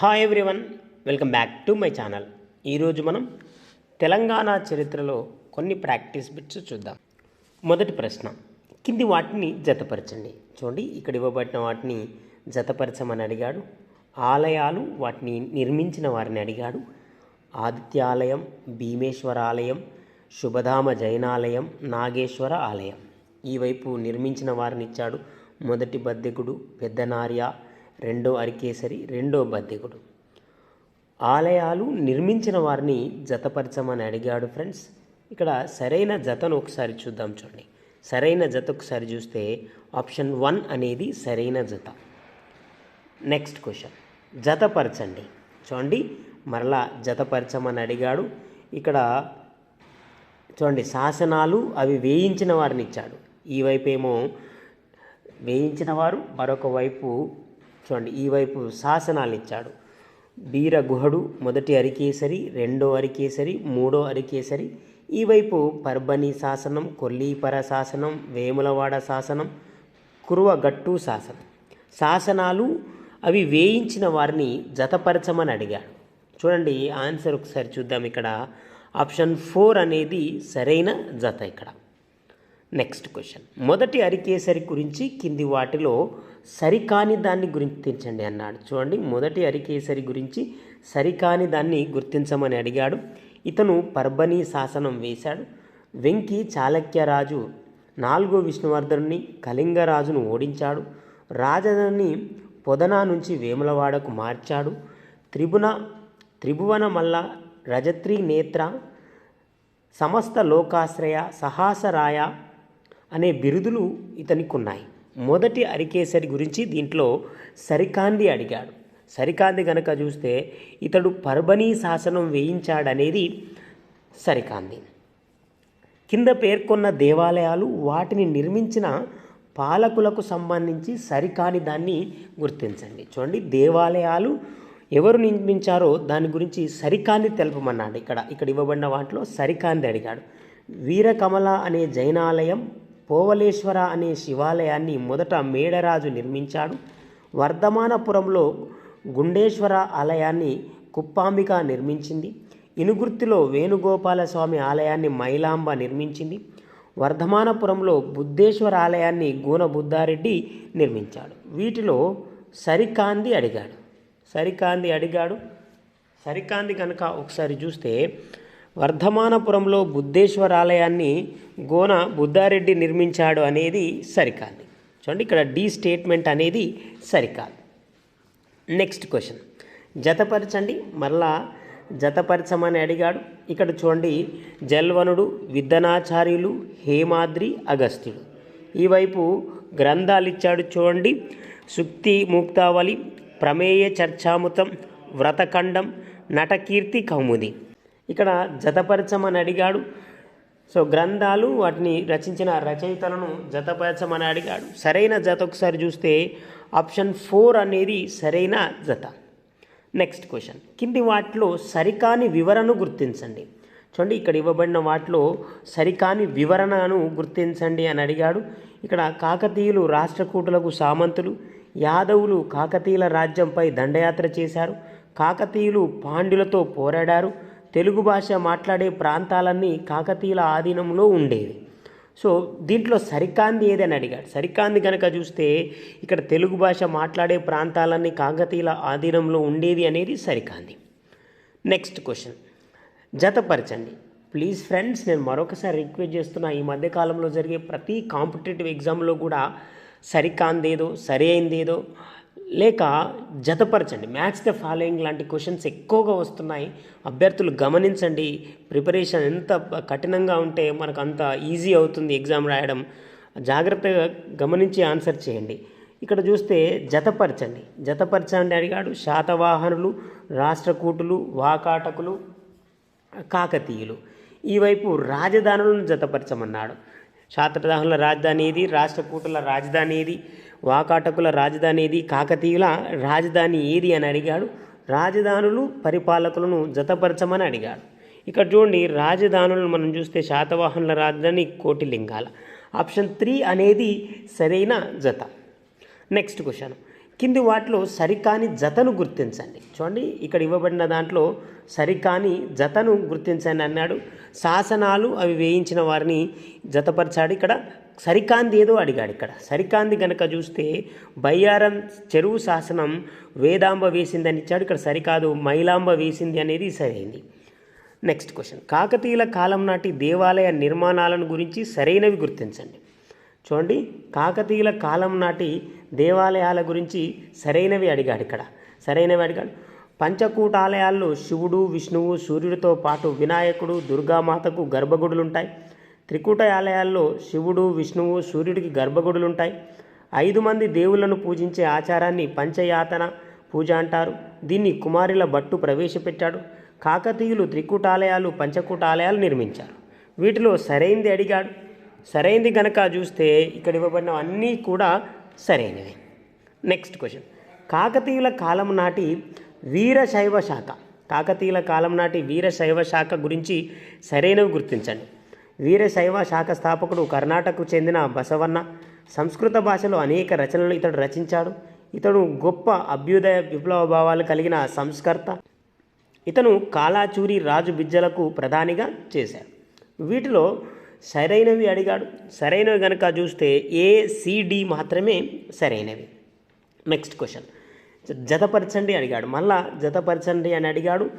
Hi everyone welcome back to my channel ఈరోజు మనం తెలంగాణ చరిత్రలో కొన్ని ప్రాక్టీస్ బిట్స్ చూద్దాం. మొదటి ప్రశ్న కింది వాటిని జతపరచండి. చూడండి ఇక్కడ ఇవ్వబడిన వాటిని జతపరచమని అడిగాడు. ఆలయాలు వాటిని నిర్మించిన వారిని అడిగాడు. ఆదిత్యాలయం భీమేశ్వర ఆలయం శుభధామ జైనాలయం నాగేశ్వర ఆలయం. ఈ వైపు నిర్మించిన వారిని ఇచ్చాడు మొదటి బద్దెకుడు పెద్దనార్య రెండో అరికేసరి రెండో బద్దెకుడు ఆలయాలు నిర్మించిన వారిని జతపరచమని అడిగాడు ఫ్రెండ్స్. ఇక్కడ సరైన జతను ఒకసారి చూద్దాం చూడండి. సరైన జత ఒకసారి చూస్తే ఆప్షన్ వన్ అనేది సరైన జత. Next question. జతపరచండి. చూడండి మరలా జతపరచమని అడిగాడు. ఇక్కడ చూడండి శాసనాలు అవి వేయించిన వారిని ఇచ్చాడు. ఈ వైపు ఏమో వేయించిన వారు మరొక వైపు చూడండి ఈ వైపు శాసనాలు ఇచ్చాడు బీరగుహడు మొదటి అరికేసరి రెండో అరికేసరి మూడో అరికేసరి. ఈ వైపు పర్బని శాసనం కొల్లీపర శాసనం వేములవాడ శాసనం కురువగట్టు శాసనం. శాసనాలు అవి వేయించిన వారిని జతపరచమని అడిగాడు. చూడండి ఆన్సర్ ఒకసారి చూద్దాం ఇక్కడ. ఆప్షన్ ఫోర్ అనేది సరైన జత ఇక్కడ. Next question. మొదటి అరికేసరి గురించి కింది వాటిలో సరికాని దాన్ని గుర్తించండి అన్నాడు. చూడండి మొదటి అరికేసరి గురించి సరికాని దాన్ని గుర్తించమని అడిగాడు. ఇతను పర్బనీ శాసనం వేశాడు. వెంకి చాళక్యరాజు నాలుగో విష్ణువర్ధనుని కళింగరాజును ఓడించాడు. రాజధాని పొదనా నుంచి వేములవాడకు మార్చాడు. త్రిభున త్రిభువన మల్ల రజత్రి నేత్ర సమస్త లోకాశ్రయ సహాసరాయ అనే బిరుదులు ఇతనికి ఉన్నాయి మొదటి అరికేసరి గురించి దీంట్లో సరికాంది అడిగాడు. సరికాంది గనక చూస్తే ఇతడు పర్బనీ శాసనం వేయించాడనేది సరికాంది. కింద పేర్కొన్న దేవాలయాలు వాటిని నిర్మించిన పాలకులకు సంబంధించి సరికాని దాన్ని గుర్తించండి. చూడండి దేవాలయాలు ఎవరు నిర్మించారో దాని గురించి సరికాంది తెలపమన్నాడు. ఇక్కడ ఇక్కడ ఇవ్వబడిన వాటిలో సరికాంది అడిగాడు. వీరకమల అనే జైనాలయం పోవలేశ్వర అనే శివాలయాన్ని మొదట మేడరాజు నిర్మించాడు. వర్ధమానపురంలో గుండేశ్వర ఆలయాన్ని కుప్పాంబిక నిర్మించింది. ఇనుగుర్తిలో వేణుగోపాల స్వామి ఆలయాన్ని మైలాంబ నిర్మించింది. వర్ధమానపురంలో బుద్ధేశ్వర ఆలయాన్ని గూనబుద్ధారెడ్డి నిర్మించాడు. వీటిలో సరికాంది అడిగాడు. సరికాంది అడిగాడు. సరికాంది కనుక ఒకసారి చూస్తే వర్ధమానపురంలో బుద్ధేశ్వర ఆలయాన్ని గోన బుద్ధారెడ్డి నిర్మించాడు అనేది సరికాదు. చూడండి ఇక్కడ డి స్టేట్మెంట్ అనేది సరికాదు. Next question. జతపరచండి మరలా జతపరచమని అడిగాడు. ఇక్కడ చూడండి జల్వనుడు విద్దనాచార్యులు హేమాద్రి అగస్త్యుడు ఈ వైపు గ్రంథాలు ఇచ్చాడు చూడండి సుక్తి ముక్తావళి ప్రమేయ చర్చాముతం వ్రతఖండం నటకీర్తి కౌముది. ఇక్కడ జతపరచమని అడిగాడు. సో గ్రంథాలు వాటిని రచించిన రచయితలను జతపరచమని అడిగాడు. సరైన జత ఒకసారి చూస్తే ఆప్షన్ ఫోర్ అనేది సరైన జత. Next question. కింది వాటిలో సరికాని వివరణను గుర్తించండి. చూడండి ఇక్కడ ఇవ్వబడిన వాటిలో సరికాని వివరణను గుర్తించండి అని అడిగాడు. ఇక్కడ కాకతీయులు రాష్ట్రకూటులకు సామంతులు యాదవులు కాకతీయుల రాజ్యంపై దండయాత్ర చేశారు. కాకతీయులు పాండ్యులతో పోరాడారు. తెలుగు భాష మాట్లాడే ప్రాంతాలన్నీ కాకతీయుల ఆధీనంలో ఉండేవి. సో దీంట్లో సరికాంది ఏదని అడిగాడు. సరికాంది కనుక చూస్తే ఇక్కడ తెలుగు భాష మాట్లాడే ప్రాంతాలన్నీ కాకతీయుల ఆధీనంలో ఉండేది అనేది సరికాంది. Next question. జతపరచండి. ప్లీజ్ ఫ్రెండ్స్ నేను మరొకసారి రిక్వెస్ట్ చేస్తున్నా ఈ మధ్యకాలంలో జరిగే ప్రతి కాంపిటేటివ్ ఎగ్జామ్లో కూడా సరికాందేదో సరి అయిందేదో లేక జతపరచండి. మ్యాథ్స్ ద ఫాలోయింగ్ లాంటి క్వశ్చన్స్ ఎక్కువగా వస్తున్నాయి. అభ్యర్థులు గమనించండి. ప్రిపరేషన్ ఎంత కఠినంగా ఉంటే మనకు అంత ఈజీ అవుతుంది ఎగ్జామ్ రాయడం. జాగ్రత్తగా గమనించి ఆన్సర్ చేయండి. ఇక్కడ చూస్తే జతపరచండి. జతపరచండి అడిగాడు. శాతవాహనులు రాష్ట్రకూటులు వాకాటకులు కాకతీయులు. ఈ వైపు రాజధానులను జతపరచమన్నాడు. శాతవాహనుల రాజధాని ఏది? రాష్ట్రకూటుల రాజధాని ఏది? వాకాటకుల రాజధాని ఏది? కాకతీయుల రాజధాని ఏది అని అడిగాడు. రాజధానులు పరిపాలకులను జతపరచమని అడిగాడు. ఇక్కడ చూడండి రాజధానులను మనం చూస్తే శాతవాహనుల రాజధాని కోటిలింగాల. ఆప్షన్ త్రీ అనేది సరైన జత. Next question. కింది వాటిలో సరికాని జతను గుర్తించండి. చూడండి ఇక్కడ ఇవ్వబడిన దాంట్లో సరికాని జతను గుర్తించండి అన్నాడు. శాసనాలు అవి వేయించిన వారిని జతపరిచాడు. ఇక్కడ సరికాంది ఏదో అడిగాడు ఇక్కడ. సరికాంది గనక చూస్తే బయ్యారం చెరువు శాసనం వేదాంబ వేసిందని ఇచ్చాడు. ఇక్కడ సరికాదు మైలాంబ వేసింది అనేది సరైంది. Next question. కాకతీయుల కాలం నాటి దేవాలయ నిర్మాణాలను గురించి సరైనవి గుర్తించండి. చూడండి కాకతీయుల కాలం నాటి దేవాలయాల గురించి సరైనవి అడిగాడు ఇక్కడ. సరైనవి అడిగాడు. పంచకూటాలయాల్లో శివుడు విష్ణువు సూర్యుడితో పాటు వినాయకుడు దుర్గామాతకు గర్భగుడులు ఉంటాయి త్రికూట ఆలయాల్లో శివుడు విష్ణువు సూర్యుడికి గర్భగుడులు ఉంటాయి ఐదు మంది దేవుళ్ళను పూజించే ఆచారాన్ని పంచయాతన పూజ అంటారు. దీన్ని కుమారుల భట్టు ప్రవేశపెట్టాడు. కాకతీయులు త్రికూటాలయాలు పంచకూటాలయాలు నిర్మించారు. వీటిలో సరైంది అడిగాడు. సరైంది కనుక చూస్తే ఇక్కడ ఇవ్వబడిన అన్నీ కూడా సరైనవి. నెక్స్ట్ క్వశ్చన్ కాకతీయుల కాలం నాటి వీరశైవ శాఖ. కాకతీయుల కాలం నాటి వీరశైవ శాఖ గురించి సరైనవి గుర్తించండి. వీరశైవ శాఖ స్థాపకుడు కర్ణాటకకు చెందిన బసవన్న. సంస్కృత భాషలో అనేక రచనలు ఇతడు రచించాడు. ఇతడు గొప్ప అభ్యుదయ విప్లవ భావాలు కలిగిన సంస్కర్త. ఇతను కాలాచూరి రాజు బిజ్జలకు ప్రధానిగా చేశాడు. వీటిలో సరైనవి అడిగాడు. సరైనవి కనుక చూస్తే ఏ సిడి మాత్రమే సరైనవి. నెక్స్ట్ క్వశ్చన్ జతపరచండి అడిగాడు. మళ్ళా జతపరచండి అని అడిగాడు.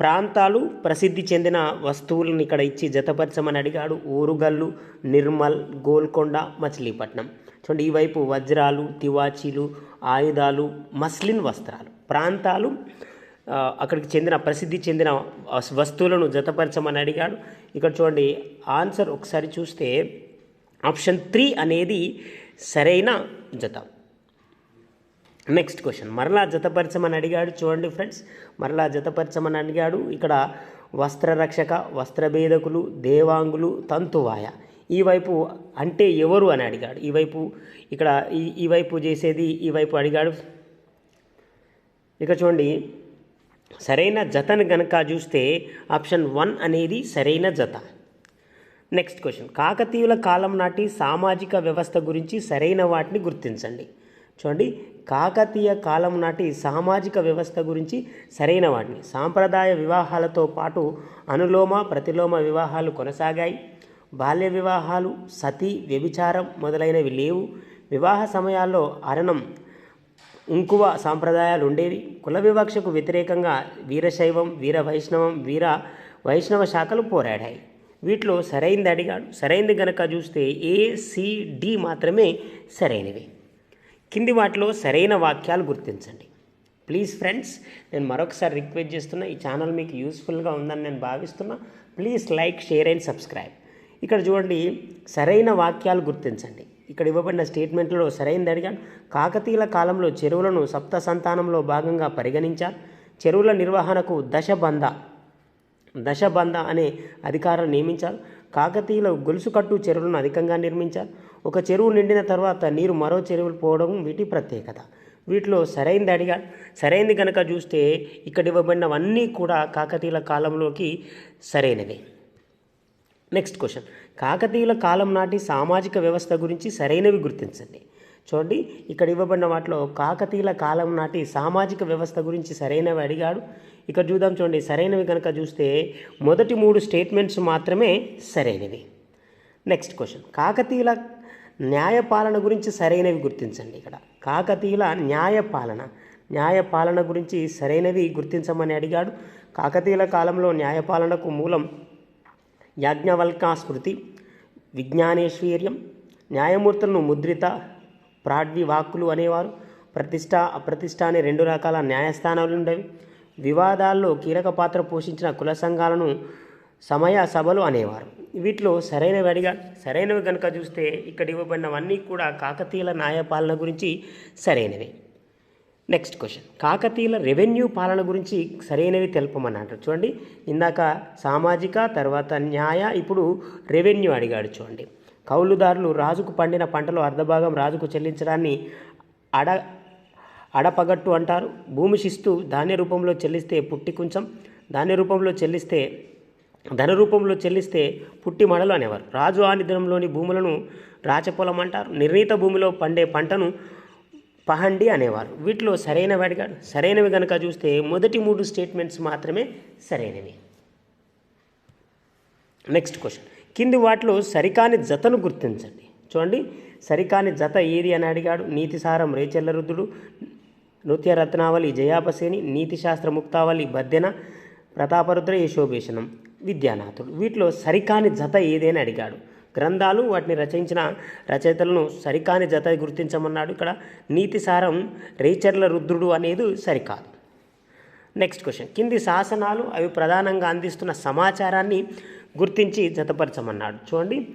ప్రాంతాలు ప్రసిద్ధి చెందిన వస్తువులను ఇక్కడ ఇచ్చి జతపరచమని అడిగాడు. ఊరుగల్లు నిర్మల్ గోల్కొండ మచిలీపట్నం. చూడండి ఈ వైపు వజ్రాలు తివాచీలు ఆయుధాలు మస్లిన్ వస్త్రాలు. ప్రాంతాలు అక్కడికి చెందిన ప్రసిద్ధి చెందిన వస్తువులను జతపరచమని అడిగాడు. ఇక్కడ చూడండి ఆన్సర్ ఒకసారి చూస్తే ఆప్షన్ త్రీ అనేది సరైన జత. నెక్స్ట్ క్వశ్చన్ మరలా జతపరచమని అడిగాడు చూడండి ఫ్రెండ్స్. మరలా జతపరచమని అడిగాడు. ఇక్కడ వస్త్రరక్షక వస్త్రభేదకులు దేవాంగులు తంతువాయ. ఈ వైపు అంటే ఎవరు అని అడిగాడు. ఈ వైపు ఇక్కడ ఈ ఈ వైపు చేసేది ఈ వైపు అడిగాడు. ఇక చూడండి సరైన జతను గనక చూస్తే ఆప్షన్ వన్ అనేది సరైన జత. Next question. కాకతీయుల కాలం నాటి సామాజిక వ్యవస్థ గురించి సరైన వాటిని గుర్తించండి. చూడండి. కాకతీయ కాలం నాటి సామాజిక వ్యవస్థ గురించి సరైన వాటిని. సాంప్రదాయ వివాహాలతో పాటు అనులోమ ప్రతిలోమ వివాహాలు కొనసాగాయి. బాల్య వివాహాలు సతీ వ్యభిచారం మొదలైనవి లేవు. వివాహ సమయాల్లో అరణం ఇంకువ సాంప్రదాయాలు ఉండేవి కుల వివక్షకు వ్యతిరేకంగా వీరశైవం వీర వైష్ణవం వీర వైష్ణవ శాఖలు పోరాడాయి. వీటిలో సరైనది అడిగాడు. సరైనది గనక చూస్తే ఏసిడి మాత్రమే సరైనవి. కింది వాటిలో సరైన వాక్యాలు గుర్తించండి. ప్లీజ్ ఫ్రెండ్స్ నేను మరొకసారి రిక్వెస్ట్ చేస్తున్నా ఈ ఛానల్ మీకు యూస్ఫుల్గా ఉందని నేను భావిస్తున్నా. Please like share and subscribe. ఇక్కడ చూడండి సరైన వాక్యాలు గుర్తించండి. ఇక్కడ ఇవ్వబడిన స్టేట్మెంట్లో సరైనది అడిగాను. కాకతీయుల కాలంలో చెరువులను సప్త సంతానంలో భాగంగా పరిగణించారు. చెరువుల నిర్వహణకు దశబంధ దశబంధ అనే అధికారులు నియమించారు. కాకతీయుల గొలుసుకట్టు చెరువులను అధికంగా నిర్మించారు. ఒక చెరువు నిండిన తర్వాత నీరు మరో చెరువులు పోవడం వీటి ప్రత్యేకత. వీటిలో సరైనది అడిగాడు సరైనది కనుక చూస్తే ఇక్కడ ఇవ్వబడినవన్నీ కూడా కాకతీయుల కాలంలోకి సరైనవి. Next question. కాకతీయుల కాలం నాటి సామాజిక వ్యవస్థ గురించి సరైనవి గుర్తించండి. చూడండి ఇక్కడ ఇవ్వబడిన వాటిలో కాకతీయుల కాలం నాటి సామాజిక వ్యవస్థ గురించి సరైనవి అడిగాడు. ఇక్కడ చూద్దాం చూడండి సరైనవి కనుక చూస్తే మొదటి మూడు స్టేట్మెంట్స్ మాత్రమే సరైనవి. Next question. కాకతీయుల న్యాయపాలన గురించి సరైనవి గుర్తించండి ఇక్కడ. కాకతీయుల న్యాయపాలన. న్యాయపాలన గురించి సరైనవి గుర్తించమని అడిగాడు. కాకతీయుల కాలంలో న్యాయపాలనకు మూలం యాజ్ఞవల్కా స్మృతి విజ్ఞానేశ్వర్యం న్యాయమూర్తులను ముద్రిత ప్రాడ్వి వాక్కులు అనేవారు. ప్రతిష్ట అప్రతిష్ట అనే రెండు రకాల న్యాయస్థానాలు ఉండేవి. వివాదాల్లో కీలక పాత్ర పోషించిన కుల సంఘాలను సమయ సభలు అనేవారు. వీటిలో సరైనవి అడిగాడు సరైనవి కనుక చూస్తే ఇక్కడ ఇవ్వబడినవన్నీ కూడా కాకతీయుల న్యాయపాలన గురించి సరైనవి. నెక్స్ట్ క్వశ్చన్ కాకతీయుల రెవెన్యూ పాలన గురించి సరైనవి తెలుపమన్నాడు చూడండి ఇందాక సామాజిక తర్వాత న్యాయ ఇప్పుడు రెవెన్యూ అడిగాడు చూడండి. కౌలుదారులు రాజుకు పండిన పంటలో అర్ధభాగం రాజుకు చెల్లించడాన్ని అడ అడపగట్టు అంటారు. భూమి శిస్తు ధాన్య రూపంలో చెల్లిస్తే పుట్టి కొంచెం ధాన్య రూపంలో చెల్లిస్తే ధన రూపంలో చెల్లిస్తే పుట్టి మడలు అనేవారు. రాజు ఆనిధనంలోని భూములను రాచపొలం అంటారు. నిర్ణీత భూమిలో పండే పంటను పహండి అనేవారు. వీటిలో సరైనవి అడిగాడు సరైనవి కనుక చూస్తే మొదటి మూడు స్టేట్మెంట్స్ మాత్రమే సరైనవి. Next question. కింది వాటిలో సరికాని జతను గుర్తించండి. చూడండి. సరికాని జత ఏది అని అడిగాడు. నీతిసారం రేచెల్ల రుద్రుడు నృత్య రత్నావళి జయాపసేని నీతిశాస్త్ర ముక్తావళి బద్దెన ప్రతాపరుద్ర యశోభేషణం విద్యానాథుడు. వీటిలో సరికాని జత ఏదని అడిగాడు. గ్రంథాలు వాటిని రచయించిన రచయితలను సరికాని జత గుర్తించమన్నాడు. ఇక్కడ నీతిసారం రేచర్ల రుద్రుడు అనేది సరికాదు. నెక్స్ట్ క్వశ్చన్ కింది శాసనాలు అవి ప్రధానంగా అందిస్తున్న సమాచారాన్ని గుర్తించి జతపరచమన్నాడు. చూడండి.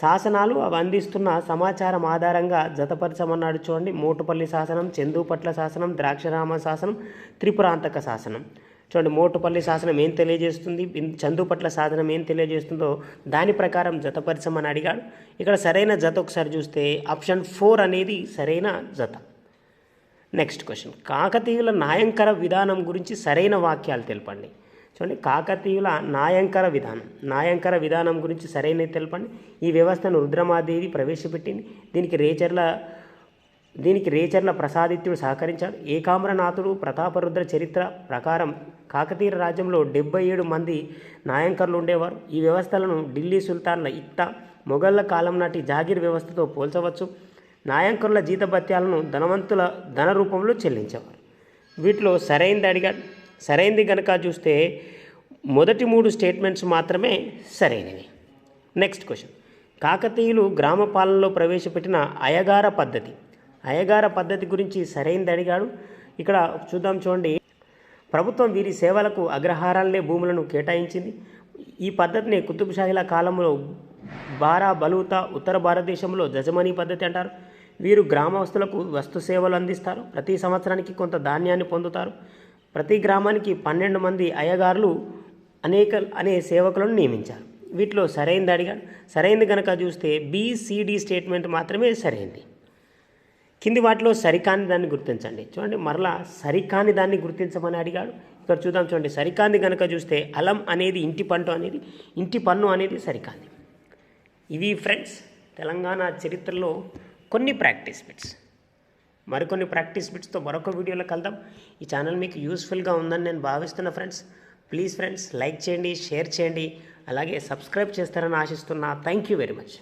శాసనాలు అవి అందిస్తున్న సమాచారం ఆధారంగా జతపరచమన్నాడు. చూడండి. మోటుపల్లి శాసనం చందుపట్ల శాసనం ద్రాక్షరామ శాసనం త్రిపురాంతక శాసనం. చూడండి మోటుపల్లి శాసనం ఏం తెలియజేస్తుంది? చందుపట్ల సాధనం ఏం తెలియజేస్తుందో దాని ప్రకారం జతపరిచమని అడిగాడు. ఇక్కడ సరైన జత ఒకసారి చూస్తే ఆప్షన్ ఫోర్ అనేది సరైన జత. Next question. కాకతీయుల నాయంకర విధానం గురించి సరైన వాక్యాలు తెలపండి. చూడండి కాకతీయుల నాయంకర విధానం. నాయంకర విధానం గురించి సరైనది తెలపండి. ఈ వ్యవస్థను రుద్రమాదేవి ప్రవేశపెట్టింది. దీనికి రేచర్ల దీనికి రేచర్ల ప్రసాదిత్యుడు సహకరించాడు. ఏకామ్రనాథుడు ప్రతాపరుద్ర చరిత్ర ప్రకారం కాకతీయ రాజ్యంలో డెబ్బై ఏడు మంది నాయంకర్లు ఉండేవారు. ఈ వ్యవస్థలను ఢిల్లీ సుల్తాన్ల ఇక్తా మొఘళ్ళ కాలం నాటి జాగీర్ వ్యవస్థతో పోల్చవచ్చు. నాయంకరుల జీతభత్యాలను ధనవంతుల ధన రూపంలో చెల్లించేవారు. వీటిలో సరైనది అడిగా సరైనది కనుక చూస్తే మొదటి మూడు స్టేట్మెంట్స్ మాత్రమే సరైనవి. Next question. కాకతీయులు గ్రామ పాలనలో ప్రవేశపెట్టిన అయగార పద్ధతి. అయ్యగార పద్ధతి గురించి సరైనది అడిగాడు. ఇక్కడ చూద్దాం చూడండి. ప్రభుత్వం వీరి సేవలకు అగ్రహారాలనే భూములను కేటాయించింది. ఈ పద్ధతిని కుతుబ్షాహీల కాలంలో బారా బలూతా ఉత్తర భారతదేశంలో జజమనీ పద్ధతి అంటారు. వీరు గ్రామస్తులకు వస్తు సేవలు అందిస్తారు. ప్రతి సంవత్సరానికి కొంత ధాన్యాన్ని పొందుతారు. ప్రతి గ్రామానికి పన్నెండు మంది అయ్యగారులు అనేక అనే సేవకులను నియమించారు. వీటిలో సరైనది అడిగాడు. సరైనది కనుక చూస్తే బీసీడీ స్టేట్మెంట్ మాత్రమే సరైంది కింది వాటిలో సరికాని దాన్ని గుర్తించండి. చూడండి మరలా సరికాని దాన్ని గుర్తించమని అడిగాడు. ఇక్కడ చూద్దాం చూడండి. సరికాంది కనుక చూస్తే అలం అనేది ఇంటి పంట అనేది ఇంటి పన్ను అనేది సరికాంది ఇవి ఫ్రెండ్స్ తెలంగాణ చరిత్రలో కొన్ని ప్రాక్టీస్ బిట్స్. మరికొన్ని ప్రాక్టీస్ బిట్స్తో మరొక వీడియోలో కలుద్దాం. ఈ ఛానల్ మీకు యూస్ఫుల్గా ఉందని నేను భావిస్తున్నా ఫ్రెండ్స్ ప్లీజ్ ఫ్రెండ్స్ లైక్ చేయండి షేర్ చేయండి. అలాగే సబ్స్క్రైబ్ చేస్తారని ఆశిస్తున్నా. Thank you very much.